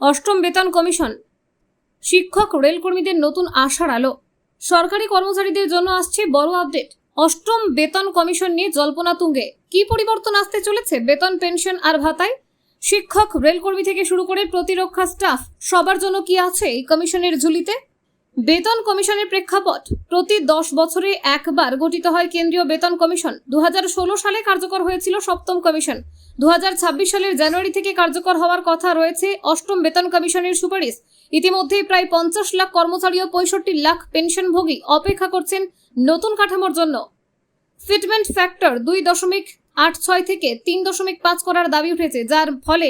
অষ্টম বেতন কমিশন। শিক্ষক, রেলকর্মীদের নতুন আশার আলো। সরকারি কর্মচারীদের জন্য আসছে বড় আপডেট। অষ্টম বেতন কমিশন নিয়ে জল্পনা তুঙ্গে। কি পরিবর্তন আসতে চলেছে বেতন, পেনশন আর ভাতায়? শিক্ষক, রেলকর্মী থেকে শুরু করে প্রতিরক্ষা স্টাফ, সবার জন্য কি আছে এই কমিশনের ঝুলিতে? বেতন কমিশনের প্রেক্ষাপট, প্রতি দশ বছরে একবার গঠিত হয় কেন্দ্রীয় বেতন কমিশন। দু হাজার ষোলো সালে কার্যকর হয়েছিল সপ্তম কমিশন। দু হাজার ছাব্বিশ সালের জানুয়ারি থেকে কার্যকর হওয়ার কথা রয়েছে অষ্টম বেতন কমিশনের সুপারিশ। ইতিমধ্যে প্রায় পঞ্চাশ লাখ কর্মচারী ও পঁয়ষট্টি লাখ পেনশনভোগী অপেক্ষা করছেন নতুন কাঠামোর জন্য। ফিটমেন্ট ফ্যাক্টর দুই দশমিক আট ছয় থেকে তিন দশমিক পাঁচ করার দাবি উঠেছে, যার ফলে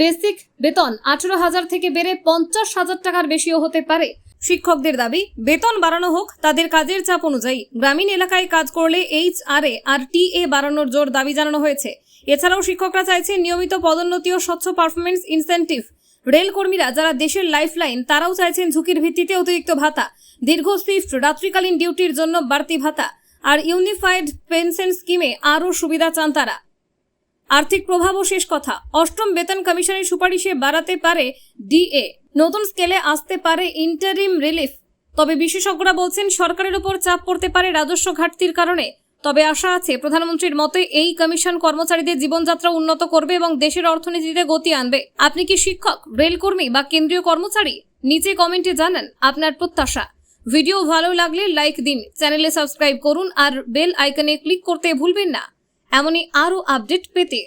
বেসিক বেতন আঠেরো হাজার থেকে বেড়ে পঞ্চাশ হাজার টাকার বেশিও হতে পারে। শিক্ষকদের দাবি, বেতন বাড়ানো হোক, তাদের কাজের চাপ অনুযায়ী গ্রামীণ এলাকায় কাজ করলে এইচ আর এ আর টি এ বাড়ানোর জোর দাবি জানানো হয়েছে। এছাড়াও শিক্ষকরা চাইছেন নিয়মিত পদোন্নতি ও স্বচ্ছ পারফরমেন্স ইনসেন্টিভ। রেল কর্মীরা যারা দেশের লাইফলাইন, তারাও চাইছেন ঝুঁকির ভিত্তিতে অতিরিক্ত ভাতা, দীর্ঘ শিফট, রাত্রিকালীন ডিউটির জন্য বাড়তি ভাতা। আর ইউনিফাইড পেনশন স্কিমে আরও সুবিধা চান তারা। আর্থিক প্রভাবও শেষ কথা। অষ্টম বেতন কমিশনের সুপারিশে বাড়াতে পারে ডিএ। নতুন স্কেলে আসতে পারে ইন্টারিম রিলিফ। তবে বিশেষজ্ঞরা বলছেন, সরকারের উপর চাপ পড়তে পারে রাজস্ব ঘাটতির কারণে। তবে আশা আছে, প্রধানমন্ত্রীর মতে এই কমিশন কর্মচারীদের জীবনযাত্রা উন্নত করবে এবং দেশের অর্থনীতিতে গতি আনবে। আপনি কি শিক্ষক, রেলকর্মী বা কেন্দ্রীয় কর্মচারী? নিচে কমেন্টে জানান আপনার প্রত্যাশা। ভিডিও ভালো লাগলে লাইক দিন চ্যানেলে সাবস্ক্রাইব করুন আর বেল আইকনে ক্লিক করতে ভুলবেন না। এমনই আরও আপডেট পেতে